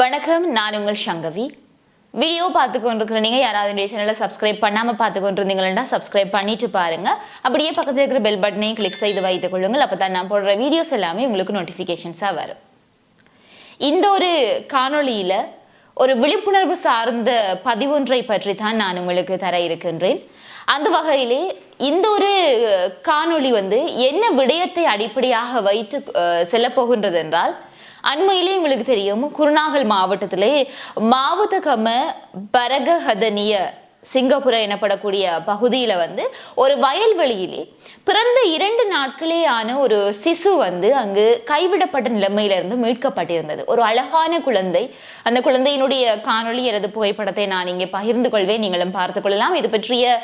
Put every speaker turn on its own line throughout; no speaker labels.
வணக்கம் நான் உங்கள் சங்கவி. வீடியோ பார்த்து கொண்டிருக்கிற நீங்கள் யாராவது என்னுடைய சேனலை சப்ஸ்கிரைப் பண்ணாமல் பார்த்து கொண்டிருந்தீங்கன்னா சப்ஸ்கிரைப் பண்ணிட்டு பாருங்கள் அப்படியே பக்கத்தில் இருக்கிற பெல் பட்டனையும் கிளிக் செய்து வைத்துக் கொள்ளுங்கள். அப்போ தான் நான் போடுற வீடியோஸ் எல்லாமே உங்களுக்கு நோட்டிஃபிகேஷன்ஸாக வரும். இந்த ஒரு காணொளியில் ஒரு விழிப்புணர்வு சார்ந்த பதிவொன்றை பற்றி தான் நான் உங்களுக்கு தர இருக்கின்றேன். அந்த வகையிலே இந்த ஒரு காணொளி வந்து என்ன விடயத்தை அடிப்படையாக வைத்து செல்லப்போகின்றது என்றால் அண்மையிலே உங்களுக்கு தெரியும். குருநாகல் மாவட்டத்திலே மாவுதகம பரகஹதனிய சிங்கப்புர எனப்படக்கூடிய பகுதியில் வந்து ஒரு வயல்வெளியிலே பிறந்த இரண்டு நாட்களே ஆன ஒரு சிசு வந்து அங்கு கைவிடப்பட்ட நிலைமையிலிருந்து மீட்கப்பட்டிருந்தது. ஒரு அழகான குழந்தை. அந்த குழந்தையினுடைய காணொளி எனது புகைப்படத்தை நான் இங்கே பகிர்ந்து கொள்வேன். நீங்களும் பார்த்து கொள்ளலாம். இது பற்றிய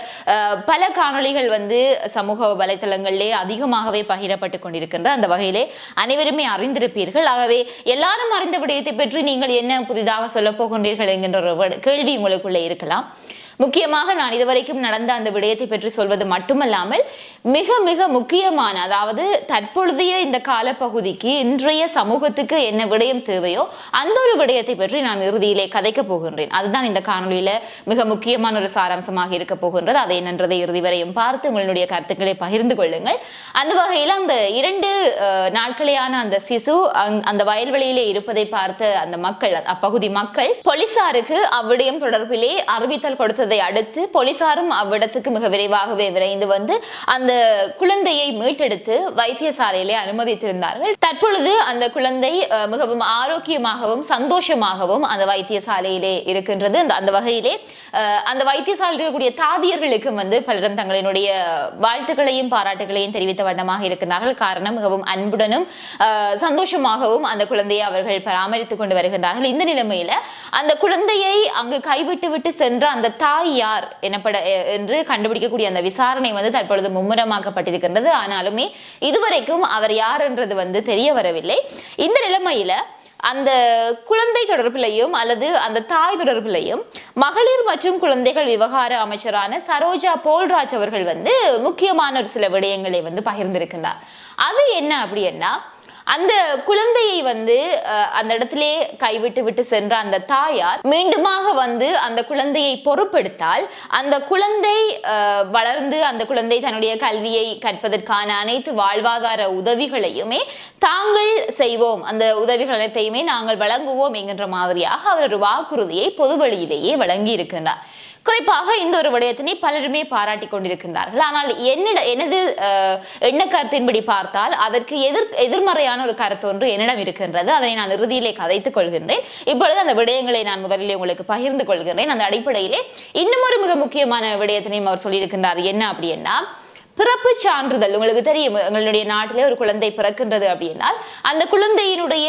பல காணொளிகள் வந்து சமூக வலைத்தளங்களிலே அதிகமாகவே பகிரப்பட்டு கொண்டிருக்கின்ற அந்த வகையிலே அனைவருமே அறிந்திருப்பீர்கள். ஆகவே எல்லாரும் அறிந்த விடயத்தை பற்றி நீங்கள் என்ன புதிதாக சொல்லப் போகின்றீர்கள் என்கின்ற ஒரு கேள்வி உங்களுக்குள்ளே இருக்கலாம். முக்கியமாக நான் இதுவரைக்கும் நடந்த அந்த விடயத்தை பற்றி சொல்வது மட்டுமல்லாமல் மிக மிக முக்கியமான அதாவது தற்பொழுதைய இந்த காலப்பகுதிக்கு இன்றைய சமூகத்துக்கு என்ன விடயம் தேவையோ அந்த ஒரு விடயத்தை பற்றி நான் இறுதியிலே கதைக்க போகின்றேன். அதுதான் இந்த காணொளியில மிக முக்கியமான ஒரு சாராம்சமாக இருக்க போகின்றது. அதை என்னன்றதை இறுதி வரையும் பார்த்து உங்களுடைய கருத்துக்களை பகிர்ந்து கொள்ளுங்கள். அந்த வகையில் அந்த இரண்டு நாட்களையான நாட்களேயான அந்த சிசு அந்த- அந்த வயல்வெளியிலே இருப்பதை பார்த்த அந்த மக்கள் அப்பகுதி மக்கள் போலீசாருக்கு அவ்விடயம் தொடர்பிலே அறிவித்தல் கொடுத்ததை அடுத்து போலீசாரும் அவ்விடத்துக்கு மிக விரைவாகவே விரைந்து வந்து அந்த குழந்தையை மீட்டெடுத்து வைத்தியசாலையிலே அனுமதித்திருந்தார்கள். தற்பொழுது அந்த குழந்தை மிகவும் ஆரோக்கியமாகவும் சந்தோஷமாகவும் அந்த வைத்தியசாலையிலே இருக்கின்றது. அந்த அந்த வகையிலே அந்த வைத்தியசாலையில் இருக்கக்கூடிய தாதியர்களுக்கும் வந்து பலரும் தங்களினுடைய வாழ்த்துக்களையும் பாராட்டுகளையும் தெரிவித்த வண்ணமாக இருக்கிறார்கள் காரணம் மிகவும் அன்புடனும் சந்தோஷமாகவும் அந்த குழந்தையை அவர்கள் பராமரித்துக் கொண்டு வருகின்றார்கள். இந்த நிலைமையில அந்த குழந்தையை அங்கு கைவிட்டு விட்டு சென்ற அந்த தாய் யார் எனப்பட என்று கண்டுபிடிக்கக்கூடிய அந்த விசாரணை வந்து தற்பொழுது மும்முரமாக்கப்பட்டிருக்கின்றது. ஆனாலுமே இதுவரைக்கும் அவர் யார் என்றது வந்து தெரிய வரவில்லை. இந்த நிலைமையில அந்த குழந்தை தொடர்பிலையும் அல்லது அந்த தாய் தொடர்பிலையும் மகளிர் மற்றும் குழந்தைகள் விவகார அமைச்சரான சரோஜா போல்ராஜ் அவர்கள் வந்து முக்கியமான ஒரு சில விடயங்களை வந்து பகிர்ந்திருக்கின்றார். அது என்ன அப்படின்னா அந்த குழந்தையை வந்து அந்த இடத்திலே கைவிட்டு விட்டு சென்ற அந்த தாயார் மீண்டுமாக வந்து அந்த குழந்தையை பொறுப்பெடுத்தால் அந்த குழந்தை வளர்ந்து அந்த குழந்தை தன்னுடைய கல்வியை கற்பதற்கான அனைத்து வாழ்வாதார உதவிகளையுமே தாங்கள் செய்வோம். அந்த உதவிகள் அனைத்தையுமே நாங்கள் வழங்குவோம் என்கின்ற மாதிரியாக அவர் ஒரு வாக்குறுதியை பொது வழியிலேயே வழங்கி இருக்கின்றார் குறிப்பாக இந்த ஒரு விடயத்தினை பலருமே பாராட்டி கொண்டிருக்கின்றார்கள். ஆனால் என்னிட எனது என்ன எண்ண கருத்தின்படி பார்த்தால் அதற்கு எதிர் எதிர்மறையான ஒரு கருத்து ஒன்று என்னிடம் இருக்கின்றது. அதனை நான் இறுதியிலே கதைத்துக் கொள்கின்றேன். இப்பொழுது அந்த விடயங்களை நான் முதலிலே உங்களுக்கு பகிர்ந்து கொள்கின்றேன். அந்த அடிப்படையிலே இன்னும் ஒரு மிக முக்கியமான விடயத்தினையும் அவர் சொல்லியிருக்கின்றார். என்ன அப்படின்னா பிறப்பு சான்றிதழ். உங்களுக்கு தெரியும் எங்களுடைய நாட்டிலே ஒரு குழந்தை பிறக்கின்றது அப்படின்னால் அந்த குழந்தையினுடைய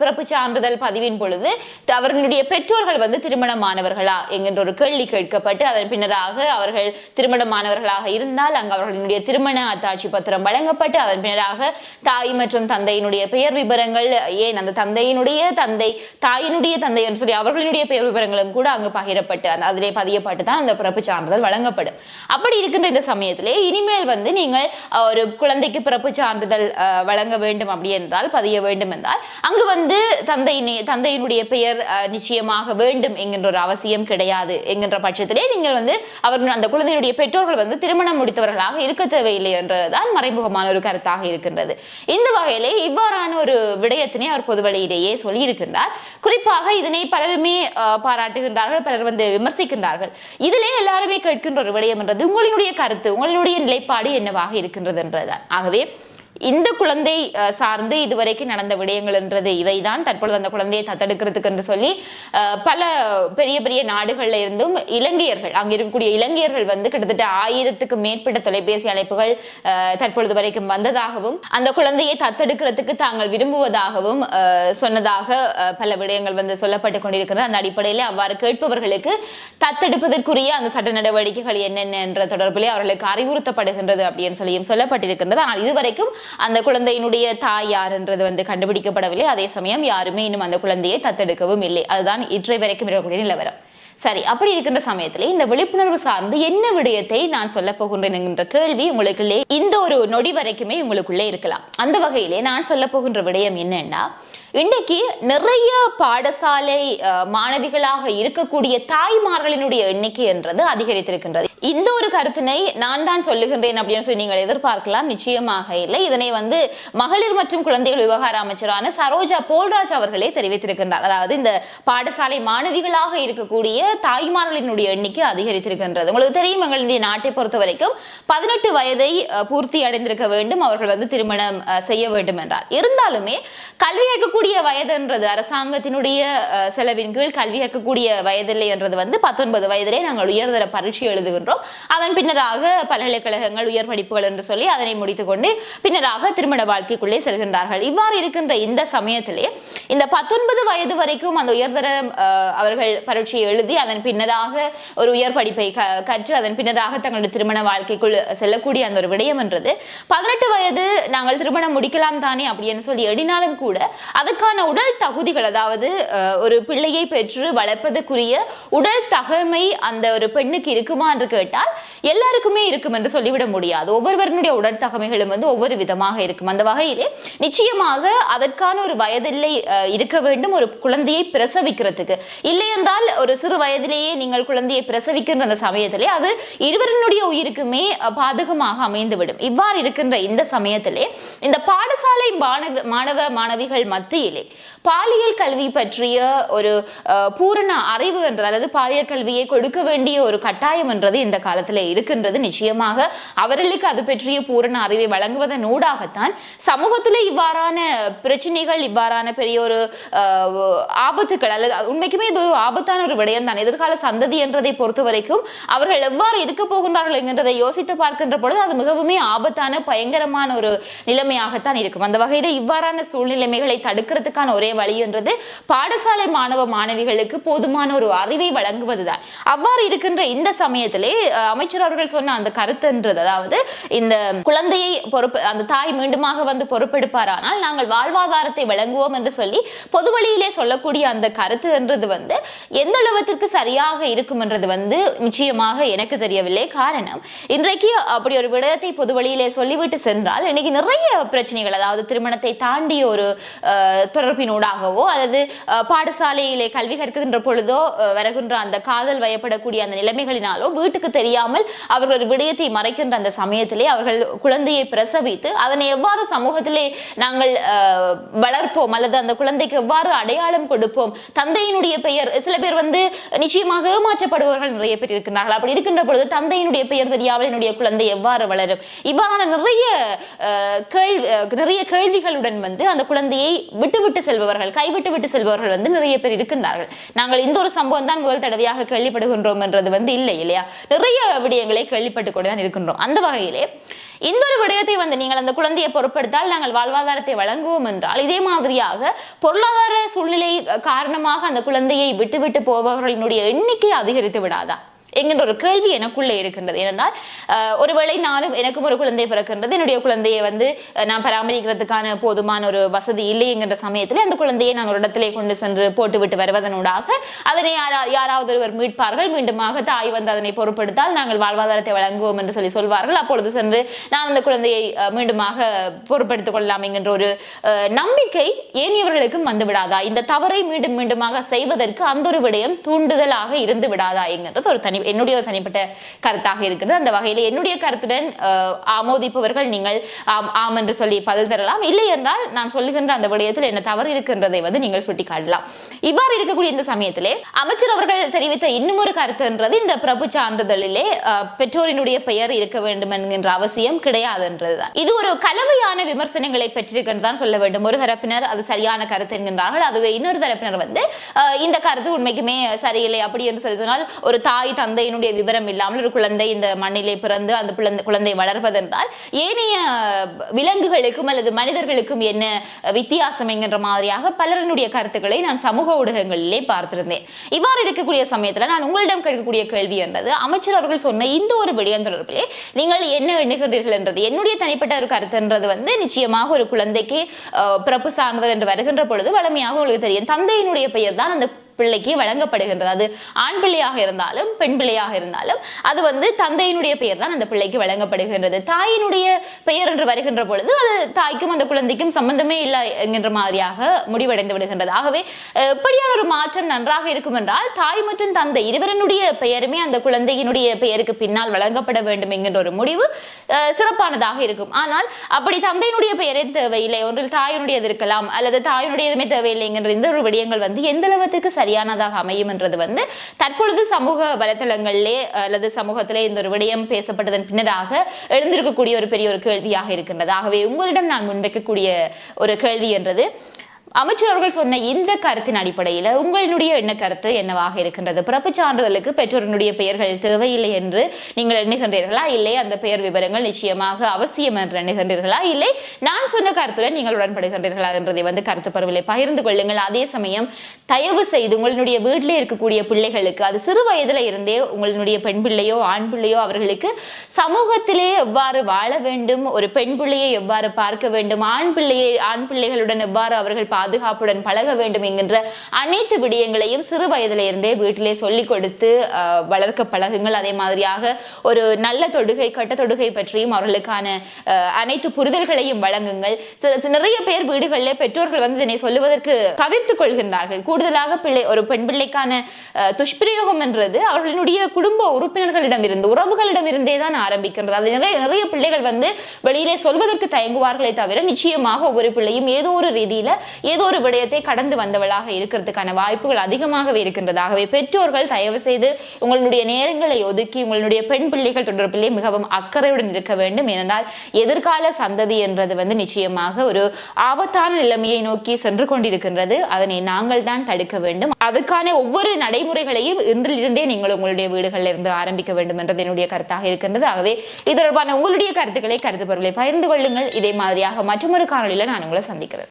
பிறப்பு சான்றிதழ் பதிவின் பொழுது அவர்களுடைய பெற்றோர்கள் வந்து திருமணமானவர்களா என்கின்ற ஒரு கேள்வி கேட்கப்பட்டு அதன் பின்னராக அவர்கள் திருமணமானவர்களாக இருந்தால் அங்கு அவர்களுடைய திருமண அத்தாட்சி பத்திரம் வழங்கப்பட்டு அதன் பின்னராக தாய் மற்றும் தந்தையினுடைய பெயர் விவரங்கள் ஏன் அந்த தந்தையினுடைய தந்தை தாயினுடைய தந்தை என்று சொல்லி அவர்களுடைய பெயர் விவரங்களும் கூட அங்கு பகிரப்பட்டு அந்த அதிலே பதியப்பட்டு தான் அந்த பிறப்பு சான்றிதழ் வழங்கப்படும். அப்படி இருக்கின்ற இந்த சமயத்திலே இனிமேல் இனிமேல் வந்து நீங்கள் ஒரு குழந்தைக்கு பிறப்பு சான்றிதழ் வழங்க வேண்டும் அப்படி என்றால் பதிய வேண்டும் என்றால் அங்கு வந்து தந்தை தந்தையினுடைய பெயர் நிச்சயமாக வேண்டும் என்கின்ற ஒரு அவசியம் கிடையாது என்கின்ற பட்சத்திலே நீங்கள் வந்து அவர்கள் அந்த குழந்தையினுடைய பெற்றோர்கள் வந்து திருமணம் முடித்தவர்களாக இருக்க தேவையில்லை என்றதுதான் மறைமுகமான ஒரு கருத்தாக இருக்கின்றது. இந்த வகையிலே இவ்வாறான ஒரு விடயத்தினை அவர் பொதுவழியிலேயே சொல்லியிருக்கின்றார். குறிப்பாக இதனை பலருமே பாராட்டுகின்றார்கள் பலர் வந்து விமர்சிக்கின்றார்கள். இதிலே எல்லாருமே கேட்கின்ற ஒரு விடயம் என்றது உங்களினுடைய கருத்து உங்களினுடைய நிலை நிலைப்பாடு என்னவாக இருக்கின்றது என்றதுதான் ஆகவே இந்த குழந்தை சார்ந்து இதுவரைக்கும் நடந்த விடயங்கள் என்றது இவைதான். தற்பொழுது அந்த குழந்தையை தத்தெடுக்கிறதுக்கு என்று சொல்லி பல பெரிய பெரிய நாடுகள்ல இருந்தும் இலங்கையர்கள் அங்க இருக்கக்கூடிய இலங்கையர்கள் வந்து கிட்டத்தட்ட ஆயிரத்துக்கு மேற்பட்ட தொலைபேசி அழைப்புகள் தற்பொழுது வரைக்கும் வந்ததாகவும் அந்த குழந்தையை தத்தெடுக்கிறதுக்கு தாங்கள் விரும்புவதாகவும் சொன்னதாக பல விடயங்கள் வந்து சொல்லப்பட்டு கொண்டிருக்கிறது. அந்த அடிப்படையில் அவ்வாறு கேட்பவர்களுக்கு தத்தெடுப்பதற்குரிய அந்த சட்ட நடவடிக்கைகள் என்னென்ன என்ற தொடர்பிலே அவர்களுக்கு அறிவுறுத்தப்படுகின்றது அப்படின்னு சொல்லியும் சொல்லப்பட்டிருக்கின்றது. ஆனால் இதுவரைக்கும் அந்த குழந்தையினுடைய தாய் யார் என்றது வந்து கண்டுபிடிக்கப்படவில்லை. அதே சமயம் யாருமே இன்னும் அந்த குழந்தையை தத்தெடுக்கவும் இல்லை. அதுதான் இற்றை வரைக்கும் இருக்கக்கூடிய நிலவரம். சரி அப்படி இருக்கின்ற சமயத்திலே இந்த விழிப்புணர்வு சார்ந்து என்ன விடயத்தை நான் சொல்ல போகின்றேன் என்கின்ற கேள்வி உங்களுக்குள்ளே இந்த ஒரு நொடி வரைக்குமே உங்களுக்குள்ளே இருக்கலாம். அந்த வகையிலே நான் சொல்ல போகின்ற விடயம் என்னன்னா இன்னைக்கு நிறைய பாடசாலை மாணவிகளாக இருக்கக்கூடிய தாய்மார்களினுடைய எண்ணிக்கை என்றது அதிகரித்திருக்கின்றது. இந்த ஒரு கருத்தினை நான் தான் சொல்லுகின்றேன் அப்படின்னு சொல்லி நீங்கள் எதிர்பார்க்கலாம். நிச்சயமாக இல்லை. இதனை வந்து மகளிர் மற்றும் குழந்தைகள் விவகார அமைச்சரான சரோஜா போல்ராஜ் அவர்களே தெரிவித்திருக்கின்றார். அதாவது இந்த பாடசாலை மாணவிகளாக இருக்கக்கூடிய தாய்மார்களினுடைய எண்ணிக்கை அதிகரித்திருக்கின்றது. உங்களுக்கு தெரியும் எங்களுடைய நாட்டை பொறுத்த வரைக்கும் பதினெட்டு வயதை அஹ், பூர்த்தி அடைந்திருக்க வேண்டும். அவர்கள் வந்து திருமணம் அஹ், செய்ய வேண்டும் என்றார். இருந்தாலுமே கல்வி கற்கக்கூடிய வயதுன்றது அரசாங்கத்தினுடைய செலவின் கீழ் கல்வி கற்கக்கூடிய வயதில்லை என்றது வந்து பத்தொன்பது வயதிலே நாங்கள் உயர்தர பரீட்சை எழுதுகின்றோம். அதன் பின்னராக பல்கலைக்கழகங்கள் உயர் படிப்புகள் என்று சொல்லி அதனை முடித்துக்கொண்டு பின்னராக திருமண வாழ்க்கைக்குள்ளே செல்கின்றார்கள். இவ்வாறு இருக்கின்ற இந்த சமயத்திலே இந்த பத்தொன்பது வயது வரைக்கும் அந்த உயர்தர அவர்கள் பரீட்சையை எழுதி அதன் பின்னராக ஒரு உயர் படிப்பை கற்று அதன் பின்னராக தங்களுடைய திருமண வாழ்க்கைக்குள் செல்லக்கூடிய அந்த ஒரு விடயம் என்றது பதினெட்டு வயது நாங்கள் திருமணம் முடிக்கலாம் தானே அப்படின்னு சொல்லி எண்ணினாலும் கூட அதுக்கான உடல் தகுதிகள் அதாவது ஒரு பிள்ளையை பெற்று வளர்ப்பதற்குரிய உடல் தகமை அந்த ஒரு பெண்ணுக்கு இருக்குமா என்று கேட்டால் எல்லாருக்குமே இருக்கும் என்று சொல்லிவிட முடியாது. ஒவ்வொருவருடைய உடல் தகமைகளும் வந்து ஒவ்வொரு விதமாக இருக்கும். அந்த வகையிலே நிச்சயமாக அதற்கான ஒரு வயதில்லை இருக்க வேண்டும் ஒரு குழந்தையை பிரசவிக்கிறதுக்கு. இல்லை என்றால் ஒரு சிறு வயதிலேயே நீங்கள் குழந்தையை பிரசவிக்கின்ற அந்த சமயத்திலே அது இருவரினுடைய உயிருக்குமே பாதகமாக அமைந்துவிடும். இவ்வாறு இருக்கின்ற இந்த சமயத்திலே இந்த பாடசாலை மாணவ மாணவ மாணவிகள் மத்தியில் பாலியல் கல்வி பற்றிய ஒரு பூரண அறிவு என்றது அல்லது பாலியல் கல்வியை கொடுக்க வேண்டிய ஒரு கட்டாயம் என்றது இந்த காலத்தில் இருக்கின்றது. நிச்சயமாக அவர்களுக்கு அது பற்றிய பூரண அறிவை வழங்குவதன் ஊடாகத்தான் சமூகத்தில் இவ்வாறான பிரச்சனைகள் இவ்வாறான பெரிய ஒரு ஆபத்துக்கள் அல்லது உண்மைக்குமே இது ஒரு ஆபத்தான ஒரு விடயம் தான். எதிர்கால சந்ததி என்றதை பொறுத்த வரைக்கும் அவர்கள் எவ்வாறு இருக்க போகின்றார்கள் என்கின்றதை யோசித்து பார்க்கின்ற பொழுது அது மிகவுமே ஆபத்தான பயங்கரமான ஒரு நிலைமையாகத்தான் இருக்கும். அந்த வகையில் இவ்வாறான சூழ்நிலைமைகளை தடுக்க தடுக்கிறதுக்கான ஒரே வழி என்றது பாடசாலை மாணவ மாணவிகளுக்கு போதுமான ஒரு அறிவை வழங்குவதுதான். அவ்வாறு இருக்கின்ற இந்த சமயத்திலே அமைச்சர் அவர்கள் சொன்ன அந்த கருத்துன்றது அதாவது இந்த குழந்தையை பொறுப்பு அந்த தாய் மீண்டுமாக வந்து பொறுப்பெடுப்பாரானால் நாங்கள் வாழ்வாதாரத்தை வழங்குவோம் என்று சொல்லி பொது வழியிலே சொல்லக்கூடிய அந்த கருத்து என்றது வந்து எந்த அளவுக்கு சரியாக இருக்கும் என்றது வந்து நிச்சயமாக எனக்கு தெரியவில்லை. காரணம் இன்றைக்கு அப்படி ஒரு விடயத்தை பொது வழியிலே சொல்லிவிட்டு சென்றால் இன்னைக்கு நிறைய பிரச்சனைகள் அதாவது திருமணத்தை தாண்டிய ஒரு தொடர்பினூடாகவோ அல்லது பாடசாலையிலே கல்வி கற்கின்ற பொழுதோ வருகின்ற அந்த காதல் வயப்படக்கூடிய அந்த நிலைமைகளினாலோ வீட்டுக்கு தெரியாமல் அவர்கள் ஒரு விடயத்தை மறைக்கின்ற அந்த சமயத்திலே அவர்கள் குழந்தையை பிரசவித்து அதனை எவ்வாறு சமூகத்திலே நாங்கள் வளர்ப்போம் அல்லது அந்த குழந்தைக்கு எவ்வாறு அடையாளம் கொடுப்போம் தந்தையினுடைய பெயர் சில பேர் வந்து நிச்சயமாக ஏமாற்றப்படுபவர்கள் நிறைய பேர் இருக்கிறார்கள் அப்படி இருக்கின்ற பொழுது தந்தையினுடைய பெயர் தெரியாமல் என்னுடைய குழந்தை எவ்வாறு வளரும்? இவ்வாறான நிறைய கேள்வி நிறைய கேள்விகளுடன் வந்து அந்த குழந்தையை விட்டுவிட்டு செல்பவர்கள் கைவிட்டு விட்டு செல்பவர்கள் வந்து நிறைய பேர் இருக்கின்றார்கள். நாங்கள் இந்த ஒரு சம்பவம் தான் முதல் தடவையாக கேள்விப்படுகின்றோம் என்றது வந்து இல்லை இல்லையா? நிறைய விடயங்களை கேள்விப்பட்டு கூட தான் இருக்கின்றோம். அந்த வகையிலே இந்த ஒரு விடயத்தை வந்து நீங்கள் அந்த குழந்தையை பொருட்படுத்தால் நாங்கள் வாழ்வாதாரத்தை வழங்குவோம் என்றால் இதே மாதிரியாக பொருளாதார சூழ்நிலை காரணமாக அந்த குழந்தையை விட்டுவிட்டு போபவர்களினுடைய எண்ணிக்கை அதிகரித்து விடாதா? என்கின்ற ஒரு கேள்வி எனக்குள்ளே இருக்கின்றது. ஏனென்றால் ஒருவேளை நானும் எனக்கும் ஒரு குழந்தை பிறக்கின்றது. என்னுடைய குழந்தையை வந்து நான் பராமரிக்கிறதுக்கான போதுமான ஒரு வசதி இல்லை என்கின்ற சமயத்தில் அந்த குழந்தையை நான் ஒரு இடத்திலே கொண்டு சென்று போட்டுவிட்டு வருவதனூடாக அதனை யாரா யாராவது ஒருவர் மீட்பார்கள். மீண்டுமாக தாய் வந்து அதனை பொருட்படுத்தால் நாங்கள் வாழ்வாதாரத்தை வழங்குவோம் என்று சொல்லி சொல்வார்கள். அப்பொழுது சென்று நான் அந்த குழந்தையை மீண்டுமாக பொருட்படுத்திக் கொள்ளலாம் என்கின்ற ஒரு நம்பிக்கை ஏனியவர்களுக்கும் வந்து விடாதா? இந்த தவறை மீண்டும் மீண்டுமாக செய்வதற்கு அந்த ஒரு விடயம் தூண்டுதலாக இருந்து விடாதா? என்கின்றது ஒரு தனி என்னுடைய ஒரு தனிப்பட்ட கருத்தாக இருக்கிறது அந்த வகையில் என்னுடைய கருத்துடன் ஆமோதிப்பவர்கள் நீங்கள் ஆம் ஆம் என்று சொல்லி பதில் தரலாம். இல்லை என்றால் நான் சொல்லுகின்ற அந்த விடயத்தில் என்ன தவறு இருக்கின்றதை வந்து நீங்கள் சுட்டிக்காட்டலாம். இவ்வாறு இருக்கக்கூடிய இந்த சமயத்திலே அமைச்சர் அவர்கள் தெரிவித்த இன்னும் ஒரு கருத்து என்றது இந்த பிரபு சான்றிதழிலே பெற்றோரினுடைய பெயர் இருக்க வேண்டும் என்கின்ற அவசியம் கிடையாது என்றதுதான் இது ஒரு கலவையான விமர்சனங்களை பெற்றிருக்கின்றதான் சொல்ல வேண்டும். ஒரு தரப்பினர் அது சரியான கருத்து என்கின்றார்கள். அதுவே இன்னொரு தரப்பினர் வந்து இந்த கருத்து உண்மைக்குமே சரியில்லை அப்படி என்று சொல்லி சொன்னால் ஒரு தாய் தந்தையினுடைய விவரம் இல்லாமல் ஒரு குழந்தை இந்த மண்ணிலே பிறந்து அந்த குழந்தை வளர்வதென்றால் ஏனைய விலங்குகளுக்கும் அல்லது மனிதர்களுக்கும் என்ன வித்தியாசம் என்கின்ற மாதிரியாக பலரினுடைய கருத்துக்களை நான் சமூக ஊடகங்களிலே பார்த்திருந்தேன். இவ்வாறு இருக்கக்கூடிய சமயத்தில் நான் உங்களிடம் கேட்கக்கூடிய கேள்வி என்றது அமைச்சர் அவர்கள் சொன்ன இந்த ஒரு விடயம் தொடர்பிலே நீங்கள் என்ன எண்ணுகின்றீர்கள் என்றது என்னுடைய தனிப்பட்ட ஒரு கருத்துன்றது வந்து நிச்சயமாக ஒரு குழந்தைக்கு பிறப்பு சார்ந்தது என்று வருகின்ற பொழுது வளமையாக உங்களுக்கு தெரியும். தந்தையினுடைய பெயர் தான் அந்த பிள்ளைக்கு வழங்கப்படுகின்றது. அது ஆண் பிள்ளையாக இருந்தாலும் பெண் பிள்ளையாக இருந்தாலும் அது வந்து தந்தையினுடைய பெயர் தான் அந்த பிள்ளைக்கு வழங்கப்படுகின்றது. தாயினுடைய பெயர் என்று வருகின்ற பொழுது அது தாய்க்கும் அந்த குழந்தைக்கும் சம்பந்தமே இல்லை என்கின்ற மாதிரியாக முடிவடைந்து விடுகின்றது. ஆகவே எப்படியான ஒரு மாற்றம் நன்றாக இருக்கும் என்றால் தாய் மற்றும் தந்தை இருவரனுடைய பெயருமே அந்த குழந்தையினுடைய பெயருக்கு பின்னால் வழங்கப்பட வேண்டும் என்கின்ற ஒரு முடிவு அஹ், சிறப்பானதாக இருக்கும். ஆனால் அப்படி தந்தையினுடைய பெயரே தேவையில்லை. ஒன்றில் தாயினுடையது இருக்கலாம் அல்லது தாயினுடையதுமே தேவையில்லை என்கின்ற இந்த ஒரு விடயங்கள் வந்து எந்த அளவுக்கு சரியானதாக அமையும் என்றது வந்து தற்பொழுது சமூக வலைத்தளங்களிலே அல்லது சமூகத்திலே இந்த ஒரு விடயம் பேசப்பட்டதன் பின்னராக எழுந்திருக்கக்கூடிய ஒரு பெரிய ஒரு கேள்வியாக இருக்கின்றது. ஆகவே உங்களிடம் நான் முன்வைக்கக்கூடிய ஒரு கேள்வி என்றது அமைச்சர் அவர்கள் சொன்ன இந்த கருத்தின் அடிப்படையில் உங்களுடைய என்ன கருத்து என்னவாக இருக்கின்றது? பிறப்புச் சான்றிதழுக்கு பெற்றோரினுடைய பெயர்கள் தேவையில்லை என்று நீங்கள் எண்ணுகின்றீர்களா? இல்லை அந்த பெயர் விவரங்கள் நிச்சயமாக அவசியம் என்று எண்ணுகின்றீர்களா? இல்லை நான் சொன்ன கருத்துடன் நீங்கள் உடன்படுகின்றீர்களா என்றதை வந்து கருத்து பருவிலை பகிர்ந்து கொள்ளுங்கள். அதே சமயம் தயவு செய்து உங்களுடைய வீட்டிலே இருக்கக்கூடிய பிள்ளைகளுக்கு அது சிறு வயதில் இருந்தே உங்களுடைய பெண் பிள்ளையோ ஆண் பிள்ளையோ அவர்களுக்கு சமூகத்திலே எவ்வாறு வாழ வேண்டும் ஒரு பெண் பிள்ளையை எவ்வாறு பார்க்க வேண்டும் ஆண் பிள்ளையை ஆண் பிள்ளைகளுடன் எவ்வாறு அவர்கள் பாதுகாப்புடன் பழக வேண்டும் என்கின்ற அனைத்து விடயங்களையும் சிறு வயதில இருந்தே வீட்டிலே சொல்லிக் கொடுத்து வளர்க்க பழகுங்கள். அதே மாதிரியாக ஒரு நல்ல தொடுகை கட்ட தொடுகை பற்றியும் அவர்களுக்கான அனைத்து புரிதல்களையும் வழங்குங்கள். நிறைய பேர் வீடுகளில் பெற்றோர்கள் வந்து இதனை சொல்லுவதற்கு தவிர்த்து கொள்கின்றார்கள். கூடுதலாக பிள்ளை ஒரு பெண் பிள்ளைக்கான துஷ்பிரயோகம் என்றது அவர்களுடைய குடும்ப உறுப்பினர்களிடம் இருந்து உறவுகளிடம் இருந்தே தான் ஆரம்பிக்கின்றது. அது நிறைய நிறைய பிள்ளைகள் வந்து வெளியிலே சொல்வதற்கு தயங்குவார்களே தவிர நிச்சயமாக ஒவ்வொரு பிள்ளையும் ஏதோ ஒரு ரீதியில ஏதோ ஒரு விடயத்தை கடந்து வந்தவளாக இருக்கிறதுக்கான வாய்ப்புகள் அதிகமாகவே இருக்கின்றதாகவே பெற்றோர்கள் தயவு செய்து உங்களுடைய நேரங்களை ஒதுக்கி உங்களுடைய பெண் பிள்ளைகள் தொடர்பிலே மிகவும் அக்கறையுடன் இருக்க வேண்டும். ஏனென்றால் எதிர்கால சந்ததி என்றது வந்து நிச்சயமாக ஒரு ஆபத்தான நிலைமையை நோக்கி சென்று கொண்டிருக்கின்றது. அதனை நாங்கள் தான் தடுக்க வேண்டும். அதுக்கான ஒவ்வொரு நடைமுறைகளையும் இன்றிலிருந்தே நீங்கள் உங்களுடைய வீடுகளில் இருந்து ஆரம்பிக்க வேண்டும் என்றது என்னுடைய கருத்தாக இருக்கின்றது. ஆகவே இது தொடர்பான உங்களுடைய கருத்துக்களை கருத்து பொருளை பகிர்ந்து கொள்ளுங்கள். இதே மாதிரியாக மற்றொரு காணொலியில் நான் உங்களை சந்திக்கிறேன்.